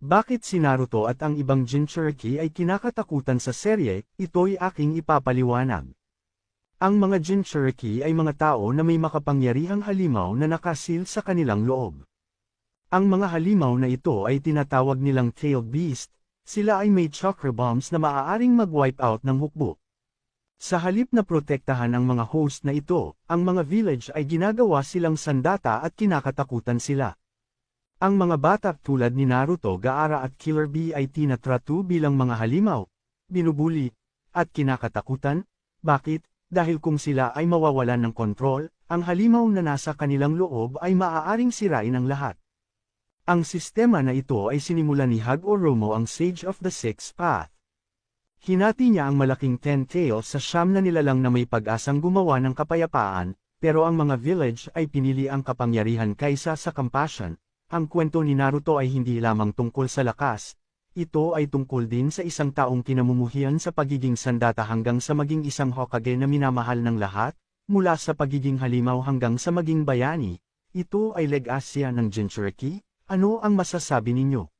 Bakit si Naruto at ang ibang Jinchuriki ay kinakatakutan sa serye, ito'y aking ipapaliwanag. Ang mga Jinchuriki ay mga tao na may makapangyarihang halimaw na nakasil sa kanilang loob. Ang mga halimaw na ito ay tinatawag nilang Tail Beast, sila ay may chakra bombs na maaaring mag-wipe out ng hukbo. Sa halip na protektahan ang mga host na ito, ang mga village ay ginagawa silang sandata at kinakatakutan sila. Ang mga bata tulad ni Naruto Gaara at Killer Bee ay tinatratu bilang mga halimaw, binubuli, at kinakatakutan. Bakit? Dahil kung sila ay mawawalan ng kontrol, ang halimaw na nasa kanilang loob ay maaaring sirain ang lahat. Ang sistema na ito ay sinimulan ni Hag Oromo ang Sage of the Sixth Path. Hinati niya ang malaking Ten Tails sa siyam na nilalang na may pag-asang gumawa ng kapayapaan, pero ang mga village ay pinili ang kapangyarihan kaysa sa compassion. Ang kwento ni Naruto ay hindi lamang tungkol sa lakas, ito ay tungkol din sa isang taong kinamumuhian sa pagiging sandata hanggang sa maging isang Hokage na minamahal ng lahat, mula sa pagiging halimaw hanggang sa maging bayani. Ito ay legasya ng Jinchuriki, ano ang masasabi ninyo?